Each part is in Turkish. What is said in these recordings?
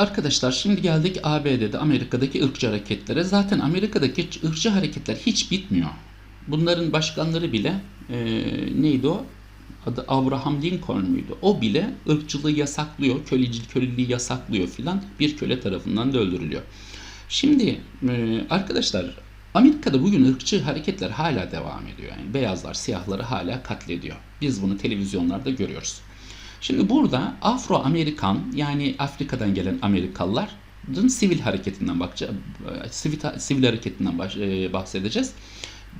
Arkadaşlar şimdi geldik ABD'de Amerika'daki ırkçı hareketlere. Zaten Amerika'daki ırkçı hareketler hiç bitmiyor. Bunların başkanları bile e, neydi o? Adı Abraham Lincoln muydu? O bile ırkçılığı yasaklıyor, köleci, köleliği yasaklıyor filan. Bir köle tarafından da öldürülüyor. Şimdi e, arkadaşlar Amerika'da bugün ırkçı hareketler hala devam ediyor. Yani beyazlar siyahları hala katlediyor. Biz bunu televizyonlarda görüyoruz. Şimdi burada Afro-Amerikan yani Afrika'dan gelen Amerikalıların sivil hareketinden bakacağız. Sivil, sivil hareketinden e, bahsedeceğiz.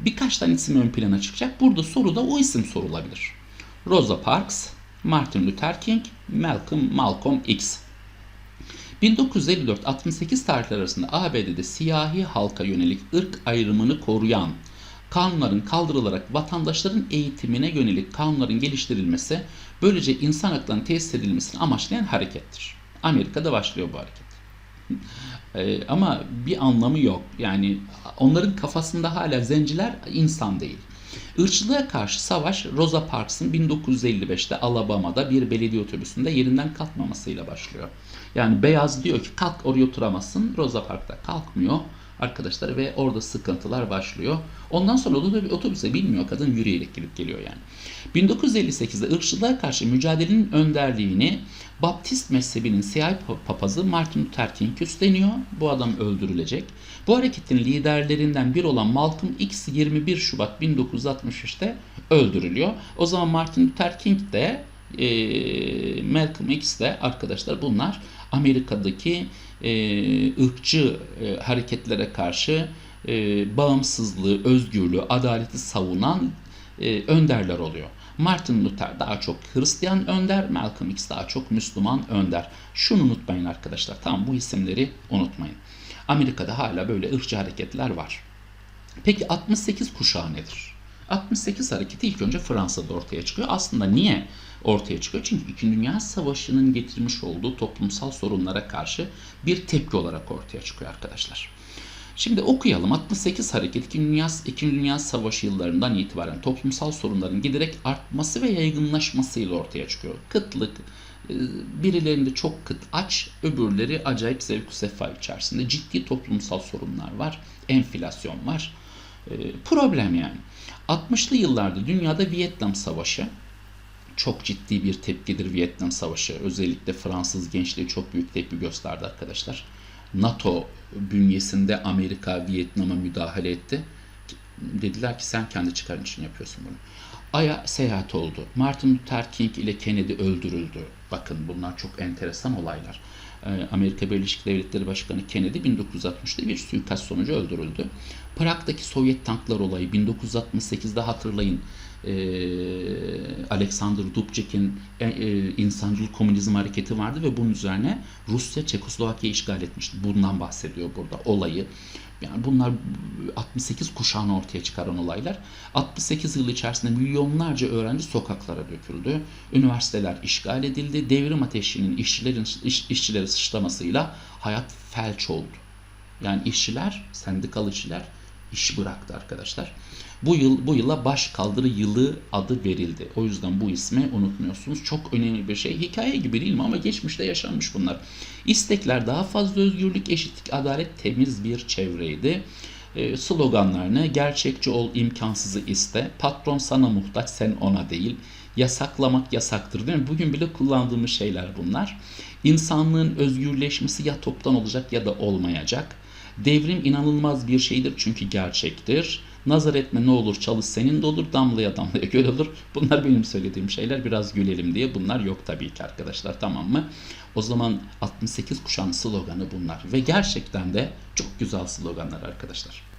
Birkaç tane isim ön plana çıkacak. Burada soruda o isim sorulabilir. Rosa Parks, Martin Luther King, Malcolm, Malcolm X. 1954-68 tarihleri arasında ABD'de siyahi halka yönelik ırk ayrımını koruyan kanunların kaldırılarak vatandaşların eğitimine yönelik kanunların geliştirilmesi, böylece insan haklarının tesis edilmesini amaçlayan harekettir. Amerika'da başlıyor bu hareket. Ee, ama bir anlamı yok. Yani onların kafasında hala zenciler insan değil. Irkçılığa karşı savaş Rosa Parks'ın 1955'te Alabama'da bir belediye otobüsünde yerinden kalkmamasıyla başlıyor. Yani beyaz diyor ki kalk oraya oturamazsın. Rosa Park'ta kalkmıyor arkadaşlar ve orada sıkıntılar başlıyor. Ondan sonra da bir otobüse binmiyor kadın yürüyerek gidip geliyor yani. 1958'de ırkçılığa karşı mücadelenin önderliğini Baptist mezhebinin siyahi papazı Martin Luther King üstleniyor. Bu adam öldürülecek. Bu hareketin liderlerinden biri olan Malcolm X 21 Şubat 1963'te öldürülüyor. O zaman Martin Luther King de e, Malcolm X de arkadaşlar bunlar Amerika'daki e, ırkçı e, hareketlere karşı e, bağımsızlığı, özgürlüğü, adaleti savunan e, önderler oluyor. Martin Luther daha çok Hristiyan önder, Malcolm X daha çok Müslüman önder. Şunu unutmayın arkadaşlar. Tamam bu isimleri unutmayın. Amerika'da hala böyle ırkçı hareketler var. Peki 68 kuşağı nedir? 68 hareketi ilk önce Fransa'da ortaya çıkıyor. Aslında niye ortaya çıkıyor? Çünkü İkinci Dünya Savaşı'nın getirmiş olduğu toplumsal sorunlara karşı bir tepki olarak ortaya çıkıyor arkadaşlar. Şimdi okuyalım. 68 hareket 2. Dünya, 2. Dünya Savaşı yıllarından itibaren toplumsal sorunların giderek artması ve yaygınlaşmasıyla ortaya çıkıyor. Kıtlık, e, birilerinde çok kıt aç, öbürleri acayip zevk sefa içerisinde. Ciddi toplumsal sorunlar var, enflasyon var. E, Problem yani. 60'lı yıllarda dünyada Vietnam Savaşı çok ciddi bir tepkidir Vietnam Savaşı. Özellikle Fransız gençliği çok büyük tepki gösterdi arkadaşlar. NATO bünyesinde Amerika Vietnam'a müdahale etti. Dediler ki sen kendi çıkarın için yapıyorsun bunu. Ay'a seyahat oldu. Martin Luther King ile Kennedy öldürüldü. Bakın bunlar çok enteresan olaylar. Ee, Amerika Birleşik Devletleri Başkanı Kennedy 1960'da bir suikast sonucu öldürüldü. Prag'daki Sovyet tanklar olayı 1968'de hatırlayın. Ee, Alexander Dubček'in e, e, insancıl komünizm hareketi vardı ve bunun üzerine Rusya Çekoslovakya'yı işgal etmişti. Bundan bahsediyor burada olayı. Yani bunlar 68 kuşağını ortaya çıkaran olaylar. 68 yıl içerisinde milyonlarca öğrenci sokaklara döküldü. Üniversiteler işgal edildi. Devrim ateşinin işçilerin iş, işçileri sıçramasıyla hayat felç oldu. Yani işçiler, sendikal işçiler iş bıraktı arkadaşlar. Bu yıl bu yıla baş kaldırı yılı adı verildi. O yüzden bu ismi unutmuyorsunuz. Çok önemli bir şey. Hikaye gibi değil mi ama geçmişte yaşanmış bunlar. İstekler daha fazla özgürlük, eşitlik, adalet, temiz bir çevreydi. E, sloganlarını gerçekçi ol, imkansızı iste, patron sana muhtaç, sen ona değil. Yasaklamak yasaktır değil mi? Bugün bile kullandığımız şeyler bunlar. İnsanlığın özgürleşmesi ya toptan olacak ya da olmayacak. Devrim inanılmaz bir şeydir çünkü gerçektir. Nazar etme ne olur çalış senin de olur damlaya damlaya göl olur. Bunlar benim söylediğim şeyler biraz gülelim diye bunlar yok tabii ki arkadaşlar tamam mı? O zaman 68 kuşağın sloganı bunlar ve gerçekten de çok güzel sloganlar arkadaşlar.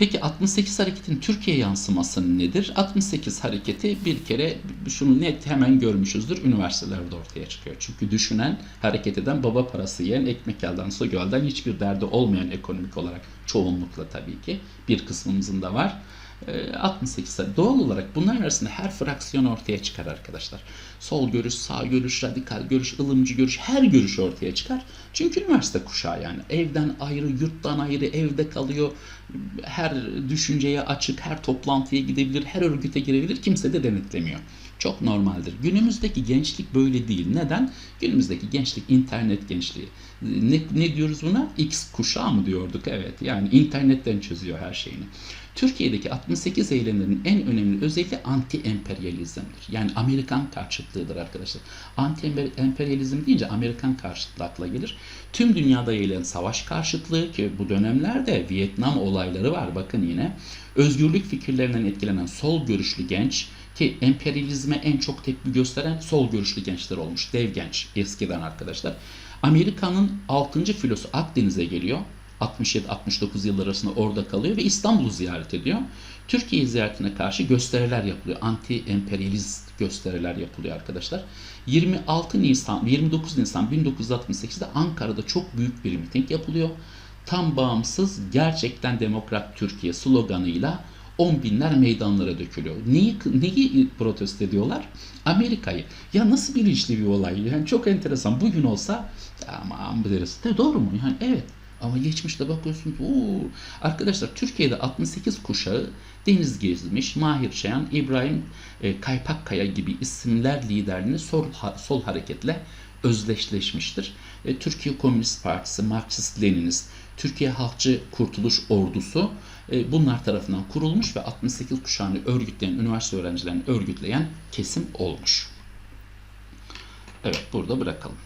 Peki 68 hareketin Türkiye yansıması nedir? 68 hareketi bir kere şunu net hemen görmüşüzdür. Üniversitelerde ortaya çıkıyor. Çünkü düşünen, hareket eden, baba parası yiyen, ekmek elden su gölden hiçbir derdi olmayan ekonomik olarak çoğunlukla tabii ki bir kısmımızın da var. 68 doğal olarak bunlar arasında her fraksiyon ortaya çıkar arkadaşlar. Sol görüş, sağ görüş, radikal görüş, ılımcı görüş her görüş ortaya çıkar. Çünkü üniversite kuşağı yani evden ayrı, yurttan ayrı, evde kalıyor. Her düşünceye açık, her toplantıya gidebilir, her örgüte girebilir. Kimse de denetlemiyor. Çok normaldir. Günümüzdeki gençlik böyle değil. Neden? Günümüzdeki gençlik internet gençliği. Ne, ne diyoruz buna? X kuşağı mı diyorduk? Evet. Yani internetten çözüyor her şeyini. Türkiye'deki 68 eylemlerin en önemli özelliği anti-emperyalizmdir. Yani Amerikan karşıtlığıdır arkadaşlar. Anti-emperyalizm deyince Amerikan karşıtlığı akla gelir. Tüm dünyada yayılan savaş karşıtlığı ki bu dönemlerde Vietnam olayları var bakın yine. Özgürlük fikirlerinden etkilenen sol görüşlü genç ki emperyalizme en çok tepki gösteren sol görüşlü gençler olmuş. Dev genç eskiden arkadaşlar. Amerika'nın 6. filosu Akdeniz'e geliyor. 67-69 yıllar arasında orada kalıyor ve İstanbul'u ziyaret ediyor. Türkiye ziyaretine karşı gösteriler yapılıyor. Anti-emperyalist gösteriler yapılıyor arkadaşlar. 26 Nisan, 29 Nisan 1968'de Ankara'da çok büyük bir miting yapılıyor. Tam bağımsız, gerçekten demokrat Türkiye sloganıyla on binler meydanlara dökülüyor. Neyi, neyi protesto ediyorlar? Amerika'yı. Ya nasıl bilinçli bir olay? Yani çok enteresan. Bugün olsa aman deriz. De doğru mu? Yani evet. Ama geçmişte bakıyorsunuz ooo arkadaşlar Türkiye'de 68 kuşağı Deniz Gezmiş, Mahir Çayan, İbrahim e, Kaypakkaya gibi isimler liderliğinde sol, sol hareketle özdeşleşmiştir. E, Türkiye Komünist Partisi, Marksist Leninist, Türkiye Halkçı Kurtuluş Ordusu e, bunlar tarafından kurulmuş ve 68 kuşağını örgütleyen, üniversite öğrencilerini örgütleyen kesim olmuş. Evet burada bırakalım.